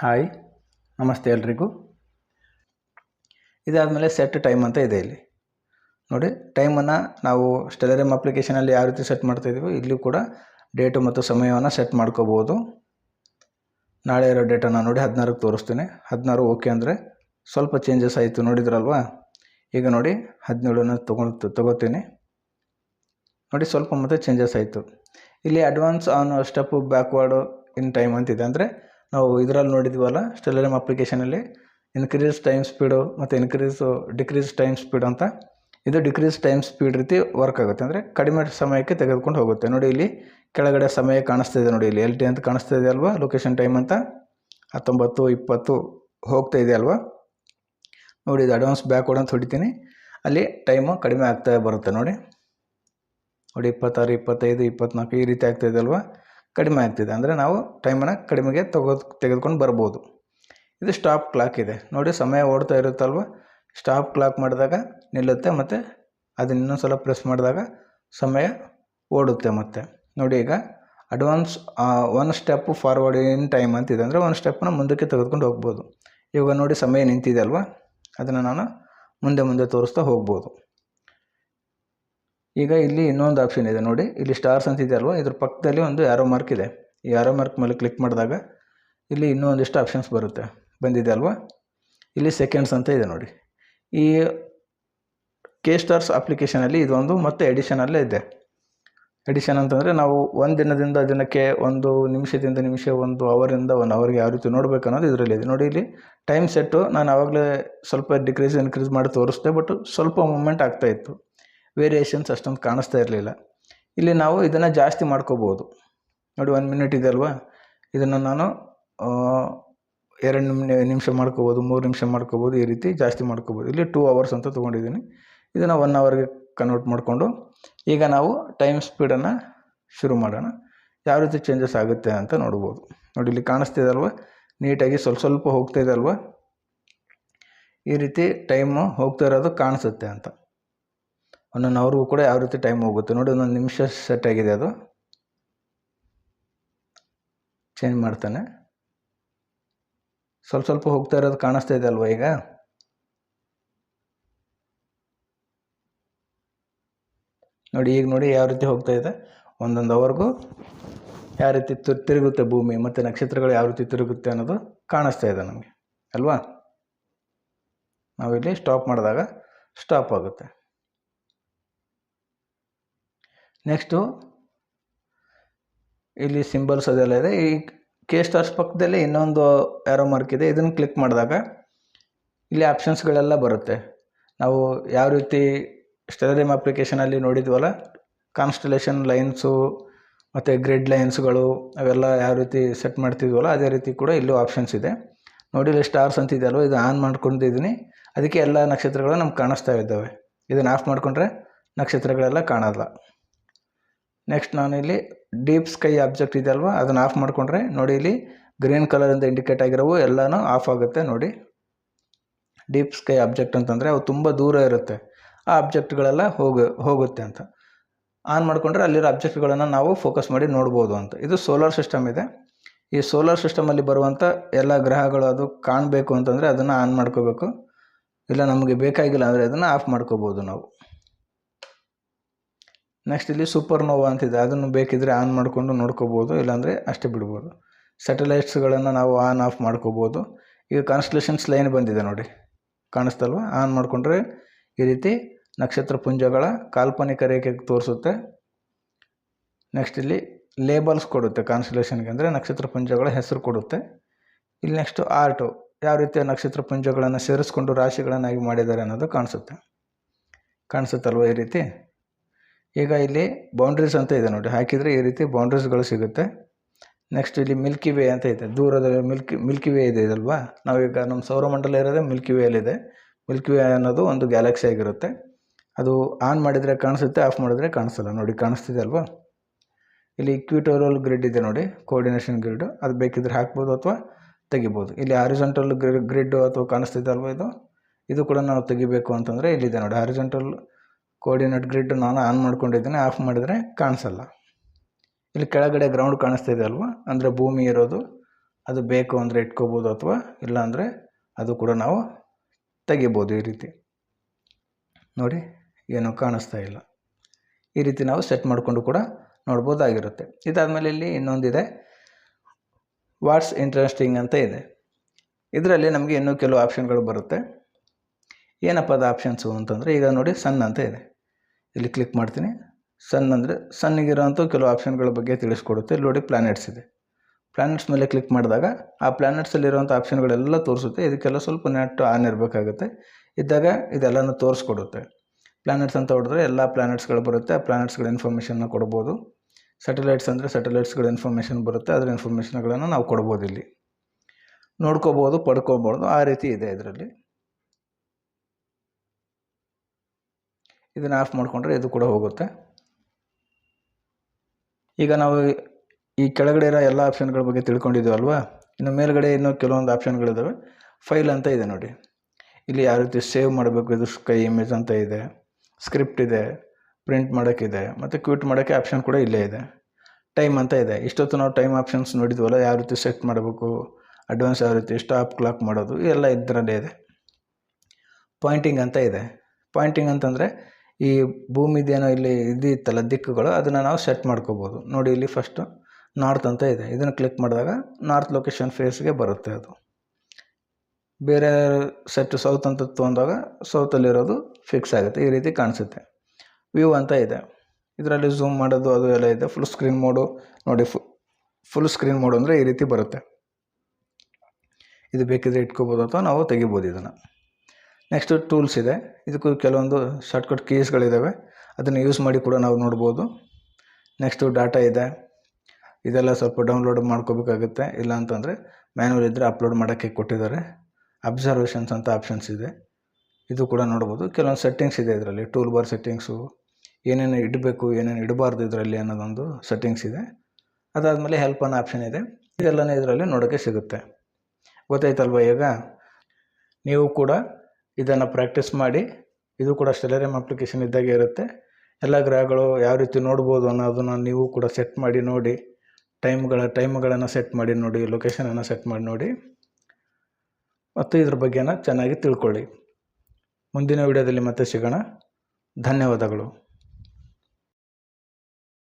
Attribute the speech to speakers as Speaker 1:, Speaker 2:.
Speaker 1: Hi, ನಮಸ್ತೆ ಎಲ್ರಿಗೂ. ಇದಾದಮೇಲೆ ಸೆಟ್ ಟೈಮ್ ಅಂತ ಇದೆ ಇಲ್ಲಿ. ನೋಡಿ ಟೈಮನ್ನು ನಾವು ಸ್ಟೆಲರಿಯಮ್ ಅಪ್ಲಿಕೇಶನಲ್ಲಿ ಯಾವ ರೀತಿ ಸೆಟ್ ಮಾಡ್ತಾಯಿದ್ದೀವೋ ಇಲ್ಲೂ ಕೂಡ ಡೇಟು ಮತ್ತು ಸಮಯವನ್ನು ಸೆಟ್ ಮಾಡ್ಕೋಬೋದು. ನಾಳೆ ಇರೋ ಡೇಟನ್ನು ನೋಡಿ, ಹದಿನಾರಕ್ಕೆ ತೋರಿಸ್ತೀನಿ. ಹದಿನಾರು ಓಕೆ ಅಂದರೆ ಸ್ವಲ್ಪ ಚೇಂಜಸ್ ಆಯಿತು, ನೋಡಿದ್ರಲ್ವಾ? ಈಗ ನೋಡಿ, ಹದಿನೇಳನ್ನು ತೊಗೊಂಡು ತೊಗೋತೀನಿ. ನೋಡಿ, ಸ್ವಲ್ಪ ಮತ್ತೆ ಚೇಂಜಸ್ ಆಯಿತು. ಇಲ್ಲಿ advance one step backward in time ಅಂತಿದೆ. ಅಂದರೆ ನಾವು ಇದರಲ್ಲಿ ನೋಡಿದ್ವಲ್ಲ ಸ್ಟೆಲರಿಯಮ್ ಅಪ್ಲಿಕೇಶನಲ್ಲಿ ಇನ್ಕ್ರೀಸ್ ಟೈಮ್ ಸ್ಪೀಡು ಮತ್ತು ಇನ್ಕ್ರೀಸ್ ಡಿಕ್ರೀಸ್ ಟೈಮ್ ಸ್ಪೀಡ್ ಅಂತ. ಇದು ಡಿಕ್ರೀಸ್ ಟೈಮ್ ಸ್ಪೀಡ್ ರೀತಿ ವರ್ಕ್ ಆಗುತ್ತೆ. ಅಂದರೆ ಕಡಿಮೆ ಸಮಯಕ್ಕೆ ತೆಗೆದುಕೊಂಡು ಹೋಗುತ್ತೆ. ನೋಡಿ ಇಲ್ಲಿ ಕೆಳಗಡೆ ಸಮಯ ಕಾಣಿಸ್ತಾ ಇದೆ. ನೋಡಿ ಇಲ್ಲಿ ಎಲ್ ಟಿ ಅಂತ ಕಾಣಿಸ್ತಾ ಇದೆ ಅಲ್ವಾ? ಲೊಕೇಶನ್ ಟೈಮ್ ಅಂತ. ಹತ್ತೊಂಬತ್ತು, ಇಪ್ಪತ್ತು ಹೋಗ್ತಾ ಇದೆ ಅಲ್ವಾ? ನೋಡಿ ಇದು ಅಡ್ವಾನ್ಸ್ ಬ್ಯಾಕ್ವರ್ಡ್ ಅಂತ ಹೊಡಿತೀನಿ. ಅಲ್ಲಿ ಟೈಮು ಕಡಿಮೆ ಆಗ್ತಾ ಬರುತ್ತೆ. ನೋಡಿ. ನೋಡಿ ಇಪ್ಪತ್ತಾರು, ಇಪ್ಪತ್ತೈದು, ಇಪ್ಪತ್ನಾಲ್ಕು ಈ ರೀತಿ ಆಗ್ತಾಯಿದೆ ಅಲ್ವಾ? ಕಡಿಮೆ ಆಗ್ತಿದೆ. ಅಂದರೆ ನಾವು ಟೈಮನ್ನು ಕಡಿಮೆಗೆ ತಗೋ, ತೆಗೆದುಕೊಂಡು ಬರ್ಬೋದು. ಇದು ಸ್ಟಾಪ್ ಕ್ಲಾಕ್ ಇದೆ. ನೋಡಿ ಸಮಯ ಓಡ್ತಾ ಇರುತ್ತಲ್ವ? ಸ್ಟಾಪ್ ಕ್ಲಾಕ್ ಮಾಡಿದಾಗ ನಿಲ್ಲುತ್ತೆ ಮತ್ತು ಅದನ್ನ ಇನ್ನೊಂದು ಸಲ ಪ್ರೆಸ್ ಮಾಡಿದಾಗ ಸಮಯ ಓಡುತ್ತೆ ಮತ್ತೆ. ನೋಡಿ ಈಗ advance one step forward in time ಅಂತಿದೆ. ಅಂದರೆ ಒಂದು ಸ್ಟೆಪ್ನ ಮುಂದಕ್ಕೆ ತೆಗೆದುಕೊಂಡು ಹೋಗ್ಬೋದು. ಇವಾಗ ನೋಡಿ ಸಮಯ ನಿಂತಿದೆ ಅಲ್ವಾ? ಅದನ್ನು ನಾನು ಮುಂದೆ ಮುಂದೆ ತೋರಿಸ್ತಾ ಹೋಗ್ಬೋದು. ಈಗ ಇಲ್ಲಿ ಇನ್ನೊಂದು ಆಪ್ಷನ್ ಇದೆ ನೋಡಿ. ಇಲ್ಲಿ ಸ್ಟಾರ್ಸ್ ಅಂತ ಇದೆ ಅಲ್ವಾ? ಇದ್ರ ಪಕ್ಕದಲ್ಲಿ ಒಂದು ಯಾರೋ ಮಾರ್ಕ್ ಇದೆ. ಈ ಯಾರೋ ಮಾರ್ಕ್ ಮೇಲೆ ಕ್ಲಿಕ್ ಮಾಡಿದಾಗ ಇಲ್ಲಿ ಇನ್ನೂ ಒಂದಿಷ್ಟು ಆಪ್ಷನ್ಸ್ ಬರುತ್ತೆ. ಬಂದಿದೆ ಅಲ್ವಾ? ಇಲ್ಲಿ ಸೆಕೆಂಡ್ಸ್ ಅಂತ ಇದೆ ನೋಡಿ. ಈ ಕೆ ಸ್ಟಾರ್ಸ್ ಅಪ್ಲಿಕೇಶನಲ್ಲಿ ಇದೊಂದು ಮತ್ತೆ ಎಡಿಷನಲ್ಲೇ ಇದೆ. ಎಡಿಷನ್ ಅಂತಂದರೆ ನಾವು ಒಂದು ದಿನದಿಂದ ದಿನಕ್ಕೆ ಒಂದು ನಿಮಿಷದಿಂದ ನಿಮಿಷ, ಒಂದು ಅವರಿಂದ ಒನ್ ಅವರಿಗೆ ಯಾವ ರೀತಿ ನೋಡಬೇಕು ಅನ್ನೋದು ಇದರಲ್ಲಿ ಇದೆ. ನೋಡಿ ಇಲ್ಲಿ ಟೈಮ್ ಸೆಟ್ಟು ನಾನು ಆವಾಗಲೇ ಸ್ವಲ್ಪ ಡಿಕ್ರೀಸ್ ಇನ್ಕ್ರೀಸ್ ಮಾಡಿ ತೋರಿಸ್ದೆ ಬಟ್ ಸ್ವಲ್ಪ ಮೂಮೆಂಟ್ ಆಗ್ತಾಯಿತ್ತು ವೇರಿಯೇಷನ್ಸ್ ಅಷ್ಟೊಂದು ಕಾಣಿಸ್ತಾ ಇರಲಿಲ್ಲ. ಇಲ್ಲಿ ನಾವು ಇದನ್ನು ಜಾಸ್ತಿ ಮಾಡ್ಕೋಬೋದು ನೋಡಿ ಒಂದು ಮಿನಿಟ್ ಇದೆ ಅಲ್ವಾ? ಇದನ್ನು ನಾನು ಎರಡು ನಿಮಿ, ನಿಮಿಷ ಮಾಡ್ಕೋಬೋದು ಮೂರು ನಿಮಿಷ ಮಾಡ್ಕೋಬೋದು ಈ ರೀತಿ ಜಾಸ್ತಿ ಮಾಡ್ಕೋಬೋದು ಇಲ್ಲಿ ಟೂ ಅವರ್ಸ್ ಅಂತ ತೊಗೊಂಡಿದ್ದೀನಿ. ಇದನ್ನು ಒನ್ ಅವರ್ಗೆ ಕನ್ವರ್ಟ್ ಮಾಡಿಕೊಂಡು, ಈಗ ನಾವು ಟೈಮ್ ಸ್ಪೀಡನ್ನು ಶುರು ಮಾಡೋಣ. ಯಾವ ರೀತಿ ಚೇಂಜಸ್ ಆಗುತ್ತೆ ಅಂತ ನೋಡ್ಬೋದು. ನೋಡಿ ಇಲ್ಲಿ ಕಾಣಿಸ್ತಿದೆ ಅಲ್ವಾ? ನೀಟಾಗಿ ಸ್ವಲ್ಪ ಸ್ವಲ್ಪ ಹೋಗ್ತಾ ಇದೆ ಅಲ್ವಾ? ಈ ರೀತಿ ಟೈಮು ಹೋಗ್ತಾ ಇರೋದು ಕಾಣಿಸುತ್ತೆ ಅಂತ. ಒಂದೊಂದು ಅವ್ರಿಗೂ ಕೂಡ ಯಾವ ರೀತಿ ಟೈಮ್ ಹೋಗುತ್ತೆ. ನೋಡಿ, ಒಂದೊಂದು ನಿಮಿಷ ಸೆಟ್ ಆಗಿದೆ ಅದು. ಚೇಂಜ್ ಮಾಡ್ತಾನೆ. ಸ್ವಲ್ಪ ಸ್ವಲ್ಪ ಹೋಗ್ತಾ ಇರೋದು ಕಾಣಿಸ್ತಾ ಇದೆ ಅಲ್ವಾ ಈಗ? ನೋಡಿ ಈಗ ನೋಡಿ ಯಾವ ರೀತಿ ಹೋಗ್ತಾ ಇದೆ. ಒಂದೊಂದು ಅವರ್ಗೂ ಯಾವ ರೀತಿ ತಿರುಗುತ್ತೆ ಭೂಮಿ, ಮತ್ತು ನಕ್ಷತ್ರಗಳು ಯಾವ ರೀತಿ ತಿರುಗುತ್ತೆ ಅನ್ನೋದು ಕಾಣಿಸ್ತಾ ಇದೆ ನಮಗೆ. ಅಲ್ವಾ? ನಾವಿಲ್ಲಿ ಸ್ಟಾಪ್ ಮಾಡಿದಾಗ ಸ್ಟಾಪ್ ಆಗುತ್ತೆ. ನೆಕ್ಸ್ಟು ಇಲ್ಲಿ ಸಿಂಬಲ್ಸ್ ಅದೆಲ್ಲ ಇದೆ. ಈ ಕೆ ಸ್ಟಾರ್ಸ್ ಪಕ್ಕದಲ್ಲಿ ಇನ್ನೊಂದು ಆ್ಯರೋ ಮಾರ್ಕ್ ಇದೆ. ಇದನ್ನು ಕ್ಲಿಕ್ ಮಾಡಿದಾಗ ಇಲ್ಲಿ ಆಪ್ಷನ್ಸ್ಗಳೆಲ್ಲ ಬರುತ್ತೆ. ನಾವು ಯಾವ ರೀತಿ ಸ್ಟೆಲರಿಮ್ ಅಪ್ಲಿಕೇಶನಲ್ಲಿ ನೋಡಿದ್ವಲ್ಲ ಕಾನ್ಸ್ಟಲೇಷನ್ ಲೈನ್ಸು ಮತ್ತು ಗ್ರಿಡ್ ಲೈನ್ಸ್ಗಳು ಅವೆಲ್ಲ ಯಾವ ರೀತಿ ಸೆಟ್ ಮಾಡ್ತಿದ್ವಲ್ಲ, ಅದೇ ರೀತಿ ಕೂಡ ಇಲ್ಲೂ ಆಪ್ಷನ್ಸ್ ಇದೆ. ನೋಡಿ, ಇಲ್ಲಿ ಸ್ಟಾರ್ಸ್ ಅಂತಿದೆಯಲ್ವ ಇದು ಆನ್ ಮಾಡ್ಕೊಂಡಿದ್ದೀನಿ ಅದಕ್ಕೆ ಎಲ್ಲ ನಕ್ಷತ್ರಗಳು ನಮ್ಗೆ ಕಾಣಿಸ್ತಾ ಇದ್ದಾವೆ. ಇದನ್ನು ಆಫ್ ಮಾಡಿಕೊಂಡ್ರೆ ನಕ್ಷತ್ರಗಳೆಲ್ಲ ಕಾಣಲ್ಲ. ನೆಕ್ಸ್ಟ್ ನಾನು ಇಲ್ಲಿ ಡೀಪ್ ಸ್ಕೈ ಆಬ್ಜೆಕ್ಟ್ ಇದೆ ಅಲ್ವಾ? ಅದನ್ನು ಆಫ್ ಮಾಡಿಕೊಂಡ್ರೆ ನೋಡಿ ಇಲ್ಲಿ ಗ್ರೀನ್ ಕಲರಿಂದ ಇಂಡಿಕೇಟ್ ಆಗಿರೋವು ಎಲ್ಲನೂ ಆಫ್ ಆಗುತ್ತೆ ನೋಡಿ. ಡೀಪ್ ಸ್ಕೈ ಆಬ್ಜೆಕ್ಟ್ ಅಂತಂದರೆ ಅವು ತುಂಬ ದೂರ ಇರುತ್ತೆ. ಆ ಆಬ್ಜೆಕ್ಟ್ಗಳೆಲ್ಲ ಹೋಗ, ಹೋಗುತ್ತೆ ಅಂತ. ಆನ್ ಮಾಡಿಕೊಂಡ್ರೆ ಅಲ್ಲಿರೋ ಆಬ್ಜೆಕ್ಟ್ಗಳನ್ನು ನಾವು ಫೋಕಸ್ ಮಾಡಿ ನೋಡ್ಬೋದು ಅಂತ. ಇದು ಸೋಲಾರ್ ಸಿಸ್ಟಮ್ ಇದೆ. ಈ ಸೋಲಾರ್ ಸಿಸ್ಟಮಲ್ಲಿ ಬರುವಂಥ ಎಲ್ಲ ಗ್ರಹಗಳು ಅದು ಕಾಣಬೇಕು ಅಂತಂದರೆ ಅದನ್ನು ಆನ್ ಮಾಡ್ಕೋಬೇಕು. ಇಲ್ಲ ನಮಗೆ ಬೇಕಾಗಿಲ್ಲ ಅಂದರೆ ಅದನ್ನು ಆಫ್ ಮಾಡ್ಕೋಬೋದು ನಾವು. ನೆಕ್ಸ್ಟ್ ಇಲ್ಲಿ ಸೂಪರ್ ನೋವಾ ಅಂತಿದೆ. ಅದನ್ನು ಬೇಕಿದ್ದರೆ ಆನ್ ಮಾಡಿಕೊಂಡು ನೋಡ್ಕೋಬೋದು, ಇಲ್ಲಾಂದರೆ ಅಷ್ಟೇ ಬಿಡ್ಬೋದು. ಸ್ಯಾಟಲೈಟ್ಸ್ಗಳನ್ನು ನಾವು ಆನ್ ಆಫ್ ಮಾಡ್ಕೋಬೋದು. ಈಗ ಕಾನ್ಸ್ಟಲೇಷನ್ಸ್ ಲೈನ್ ಬಂದಿದೆ ನೋಡಿ. ಕಾಣಿಸ್ತಲ್ವ? ಆನ್ ಮಾಡಿಕೊಂಡ್ರೆ ಈ ರೀತಿ ನಕ್ಷತ್ರ ಪುಂಜಗಳ ಕಾಲ್ಪನಿಕ ರೇಖೆ ತೋರಿಸುತ್ತೆ. ನೆಕ್ಸ್ಟ್ ಇಲ್ಲಿ ಲೇಬಲ್ಸ್ ಕೊಡುತ್ತೆ ಕಾನ್ಸ್ಟಲೇಷನ್ಗೆ ಅಂದರೆ ನಕ್ಷತ್ರ ಪುಂಜಗಳ ಹೆಸರು ಕೊಡುತ್ತೆ. ಇಲ್ಲಿ ನೆಕ್ಸ್ಟು ಆರ್ಟು ಯಾವ ರೀತಿಯ ನಕ್ಷತ್ರ ಪುಂಜಗಳನ್ನು ಸೇರಿಸ್ಕೊಂಡು ರಾಶಿಗಳನ್ನಾಗಿ ಮಾಡಿದ್ದಾರೆ ಅನ್ನೋದು ಕಾಣಿಸುತ್ತೆ. ಕಾಣಿಸುತ್ತಲ್ವ ಈ ರೀತಿ? ಈಗ ಇಲ್ಲಿ ಬೌಂಡ್ರೀಸ್ ಅಂತ ಇದೆ ನೋಡಿ. ಹಾಕಿದರೆ ಈ ರೀತಿ ಬೌಂಡ್ರೀಸ್ಗಳು ಸಿಗುತ್ತೆ. ನೆಕ್ಸ್ಟ್ ಇಲ್ಲಿ ಮಿಲ್ಕಿ ವೇ ಅಂತ ಇದೆ. ದೂರದ ಮಿಲ್ಕಿ ಮಿಲ್ಕಿ ವೇ ಇದೆ ಇದಲ್ವಾ? ನಾವೀಗ ನಮ್ಮ ಸೌರಮಂಡಲ ಇರೋದೇ ಮಿಲ್ಕಿ ವೇಲಿದೆ ಮಿಲ್ಕಿ ವೇ ಅನ್ನೋದು ಒಂದು ಗ್ಯಾಲಕ್ಸಿ ಆಗಿರುತ್ತೆ. ಅದು ಆನ್ ಮಾಡಿದರೆ ಕಾಣಿಸುತ್ತೆ ಆಫ್ ಮಾಡಿದರೆ ಕಾಣಿಸಲ್ಲ. ನೋಡಿ, ಕಾಣಿಸ್ತಿದೆ ಅಲ್ವಾ? ಇಲ್ಲಿ ಇಕ್ವಿಟೋರಿಯಲ್ ಗ್ರಿಡ್ ಇದೆ ನೋಡಿ. ಕೋಆರ್ಡಿನೇಷನ್ ಗ್ರಿಡ್ ಅದು ಬೇಕಿದ್ರೆ ಹಾಕ್ಬೋದು ಅಥವಾ ತೆಗಿಬೋದು. ಇಲ್ಲಿ ಆರಿಜೆಂಟಲ್ ಗ್ರಿಡ್ ಅಥವಾ ಕಾಣಿಸ್ತಿದೆ ಅಲ್ವಾ ಇದು? ಇದು ಕೂಡ ನಾವು ತೆಗಿಬೇಕು ಅಂತಂದರೆ ಇಲ್ಲಿದೆ ನೋಡಿ. ಹಾರಿಜೆಂಟಲ್ ಕೋಆರ್ಡಿನೇಟ್ ಗ್ರಿಡ್ ನಾನು ಆನ್ ಮಾಡ್ಕೊಂಡಿದ್ದೀನಿ ಆಫ್ ಮಾಡಿದರೆ ಕಾಣಿಸಲ್ಲ. ಇಲ್ಲಿ ಕೆಳಗಡೆ ಗ್ರೌಂಡ್ ಕಾಣಿಸ್ತಾ ಇದೆ ಅಲ್ವಾ? ಅಂದರೆ ಭೂಮಿ ಇರೋದು, ಅದು ಬೇಕು ಅಂದರೆ ಇಟ್ಕೋಬೋದು ಅಥವಾ ಇಲ್ಲ ಅಂದರೆ ಅದು ಕೂಡ ನಾವು ತೆಗಿಬೋದು ಈ ರೀತಿ. ನೋಡಿ, ಏನೂ ಕಾಣಿಸ್ತಾ ಇಲ್ಲ. ಈ ರೀತಿ ನಾವು ಸೆಟ್ ಮಾಡಿಕೊಂಡು ಕೂಡ ನೋಡ್ಬೋದಾಗಿರುತ್ತೆ. ಇದಾದಮೇಲೆ ಇಲ್ಲಿ ಇನ್ನೊಂದಿದೆ ವಾಟ್ಸ್ ಇಂಟ್ರೆಸ್ಟಿಂಗ್ ಅಂತ ಇದೆ. ಇದರಲ್ಲಿ ನಮಗೆ ಇನ್ನೂ ಕೆಲವು ಆಪ್ಷನ್ಗಳು ಬರುತ್ತೆ. ಏನಪ್ಪ ಅದು ಆಪ್ಷನ್ಸು ಅಂತಂದರೆ, ಈಗ ನೋಡಿ ಸನ್ ಅಂತ ಇದೆ. ಇಲ್ಲಿ ಕ್ಲಿಕ್ ಮಾಡ್ತೀನಿ. ಸನ್ ಅಂದರೆ ಸನ್ನಿಗಿರೋಂಥ ಕೆಲವು ಆಪ್ಷನ್ಗಳ ಬಗ್ಗೆ ತಿಳಿಸ್ಕೊಡುತ್ತೆ. ಇಲ್ಲಿ ನೋಡಿ ಪ್ಲ್ಯಾನೆಟ್ಸ್ ಇದೆ. ಪ್ಲ್ಯಾನೆಟ್ಸ್ ಮೇಲೆ ಕ್ಲಿಕ್ ಮಾಡಿದಾಗ ಆ ಪ್ಲ್ಯಾನೆಟ್ಸಲ್ಲಿರುವಂಥ ಆಪ್ಷನ್ಗಳೆಲ್ಲ ತೋರಿಸುತ್ತೆ. ಇದಕ್ಕೆಲ್ಲ ಸ್ವಲ್ಪ ನೆಟ್ ಆನ್ ಇರಬೇಕಾಗುತ್ತೆ. ಇದ್ದಾಗ ಇದೆಲ್ಲನೂ ತೋರಿಸ್ಕೊಡುತ್ತೆ. ಪ್ಲ್ಯಾನೆಟ್ಸ್ ಅಂತ ಹೊಡೆದ್ರೆ ಎಲ್ಲ ಪ್ಲ್ಯಾನೆಟ್ಸ್ಗಳು ಬರುತ್ತೆ. ಆ ಪ್ಲ್ಯಾನೆಟ್ಸ್ಗಳ ಇನ್ಫಾರ್ಮೇಷನ್ನ ಕೊಡ್ಬೋದು. ಸ್ಯಾಟಲೈಟ್ಸ್ ಅಂದರೆ ಸ್ಯಾಟಲೈಟ್ಸ್ಗಳ ಇನ್ಫಾರ್ಮೇಷನ್ ಬರುತ್ತೆ. ಅದರ ಇನ್ಫಾರ್ಮೇಷನ್ಗಳನ್ನು ನಾವು ಕೊಡ್ಬೋದು ಇಲ್ಲಿ ನೋಡ್ಕೋಬೋದು, ಪಡ್ಕೋಬೋದು. ಆ ರೀತಿ ಇದೆ ಇದರಲ್ಲಿ. ಇದನ್ನು ಆಫ್ ಮಾಡಿಕೊಂಡ್ರೆ ಇದು ಕೂಡ ಹೋಗುತ್ತೆ. ಈಗ ನಾವು ಈ ಕೆಳಗಡೆ ಇರೋ ಎಲ್ಲ ಆಪ್ಷನ್ಗಳ ಬಗ್ಗೆ ತಿಳ್ಕೊಂಡಿದ್ದೀವಲ್ವಾ ಇನ್ನು ಮೇಲ್ಗಡೆ ಇನ್ನೂ ಕೆಲವೊಂದು ಆಪ್ಷನ್ಗಳಿದ್ದಾವೆ ಫೈಲ್ ಅಂತ ಇದೆ ನೋಡಿ. ಇಲ್ಲಿ ಯಾವ ರೀತಿ ಸೇವ್ ಮಾಡಬೇಕು, ಇದು ಸ್ಕೈ ಇಮೇಜ್ ಅಂತ ಇದೆ. ಸ್ಕ್ರಿಪ್ಟ್ ಇದೆ, ಪ್ರಿಂಟ್ ಮಾಡೋಕ್ಕಿದೆ, ಮತ್ತು ಕ್ವಿಟ್ ಮಾಡೋಕ್ಕೆ ಆಪ್ಷನ್ ಕೂಡ ಇಲ್ಲೇ ಇದೆ. ಟೈಮ್ ಅಂತ ಇದೆ. ಇಷ್ಟೊತ್ತು ನಾವು ಟೈಮ್ ಆಪ್ಷನ್ಸ್ ನೋಡಿದ್ವಲ್ಲ, ಯಾವ ರೀತಿ ಸೆಟ್ ಮಾಡಬೇಕು, ಅಡ್ವಾನ್ಸ್ ಯಾವ ರೀತಿ ಸ್ಟಾಪ್ ಕ್ಲಾಕ್ ಮಾಡೋದು, ಎಲ್ಲ ಇದರಲ್ಲೇ ಇದೆ. ಪಾಯಿಂಟಿಂಗ್ ಅಂತ ಇದೆ. ಪಾಯಿಂಟಿಂಗ್ ಅಂತಂದರೆ ಈ ಭೂಮಿದೇನೋ ಇಲ್ಲಿ ಇದು ಇತ್ತಲ್ಲ ದಿಕ್ಕುಗಳು, ಅದನ್ನು ನಾವು ಸೆಟ್ ಮಾಡ್ಕೋಬೋದು. ನೋಡಿ ಇಲ್ಲಿ ಫಸ್ಟು ನಾರ್ತ್ ಅಂತ ಇದೆ. ಇದನ್ನು ಕ್ಲಿಕ್ ಮಾಡಿದಾಗ ನಾರ್ತ್ ಲೊಕೇಶನ್ ಫೇಸ್ಗೆ ಬರುತ್ತೆ ಅದು. ಬೇರೆ ಸೆಟ್ ಸೌತ್ ಅಂತ ತೊಗೊಂಡಾಗ ಸೌತಲ್ಲಿರೋದು ಫಿಕ್ಸ್ ಆಗುತ್ತೆ. ಈ ರೀತಿ ಕಾಣಿಸುತ್ತೆ. ವ್ಯೂ ಅಂತ ಇದೆ. ಇದರಲ್ಲಿ ಝೂಮ್ ಮಾಡೋದು ಅದು ಎಲ್ಲ ಇದೆ. ಫುಲ್ ಸ್ಕ್ರೀನ್ ಮೋಡು ನೋಡಿ ಫುಲ್ ಸ್ಕ್ರೀನ್ ಮೋಡು ಅಂದರೆ ಈ ರೀತಿ ಬರುತ್ತೆ. ಇದು ಬೇಕಿದ್ರೆ ಇಟ್ಕೋಬೋದು ಅಥವಾ ನಾವು ತೆಗಿಬೋದು ಇದನ್ನು. ನೆಕ್ಸ್ಟು ಟೂಲ್ಸ್ ಇದೆ. ಇದಕ್ಕೂ ಕೆಲವೊಂದು ಶಾರ್ಟ್ಕಟ್ ಕೀಸ್ಗಳಿದ್ದಾವೆ ಅದನ್ನು ಯೂಸ್ ಮಾಡಿ ಕೂಡ ನಾವು ನೋಡ್ಬೋದು. ನೆಕ್ಸ್ಟು ಡಾಟಾ ಇದೆ. ಇದೆಲ್ಲ ಸ್ವಲ್ಪ ಡೌನ್ಲೋಡ್ ಮಾಡ್ಕೋಬೇಕಾಗುತ್ತೆ. ಇಲ್ಲ ಅಂತಂದರೆ ಮ್ಯಾನ್ಯಲ್ ಇದ್ದರೆ ಅಪ್ಲೋಡ್ ಮಾಡೋಕ್ಕೆ ಕೊಟ್ಟಿದ್ದಾರೆ. ಅಬ್ಸರ್ವೇಷನ್ಸ್ ಅಂತ ಆಪ್ಷನ್ಸ್ ಇದೆ. ಇದು ಕೂಡ ನೋಡ್ಬೋದು. ಕೆಲವೊಂದು ಸೆಟ್ಟಿಂಗ್ಸ್ ಇದೆ ಇದರಲ್ಲಿ. ಟೂಲ್ ಬಾರ್ ಸೆಟ್ಟಿಂಗ್ಸು, ಏನೇನು ಇಡಬೇಕು, ಏನೇನು ಇಡಬಾರ್ದು ಇದರಲ್ಲಿ ಅನ್ನೋದೊಂದು ಸೆಟ್ಟಿಂಗ್ಸ್ ಇದೆ. ಅದಾದಮೇಲೆ ಹೆಲ್ಪ್ ಅನ್ನೋ ಆಪ್ಷನ್ ಇದೆ. ಇದೆಲ್ಲನೇ ಇದರಲ್ಲಿ ನೋಡೋಕ್ಕೆ ಸಿಗುತ್ತೆ. ಗೊತ್ತಾಯ್ತಲ್ವ ಈಗ? ನೀವು ಕೂಡ ಇದನ್ನು ಪ್ರಾಕ್ಟೀಸ್ ಮಾಡಿ ಇದು ಕೂಡ ಸ್ಟೆಲರಿಯಮ್ ಅಪ್ಲಿಕೇಶನ್ ಇದ್ದಾಗೆ ಇರುತ್ತೆ. ಎಲ್ಲ ಗ್ರಹಗಳು ಯಾವ ರೀತಿ ನೋಡ್ಬೋದು ಅನ್ನೋದನ್ನು ನೀವು ಕೂಡ ಸೆಟ್ ಮಾಡಿ ನೋಡಿ ಟೈಮ್ಗಳ ಟೈಮ್ಗಳನ್ನು ಸೆಟ್ ಮಾಡಿ ನೋಡಿ ಲೊಕೇಶನನ್ನು ಸೆಟ್ ಮಾಡಿ ನೋಡಿ. ಮತ್ತು ಇದ್ರ ಬಗ್ಗೆನ ಚೆನ್ನಾಗಿ ತಿಳ್ಕೊಳ್ಳಿ. ಮುಂದಿನ ವಿಡಿಯೋದಲ್ಲಿ ಮತ್ತೆ ಸಿಗೋಣ. ಧನ್ಯವಾದಗಳು.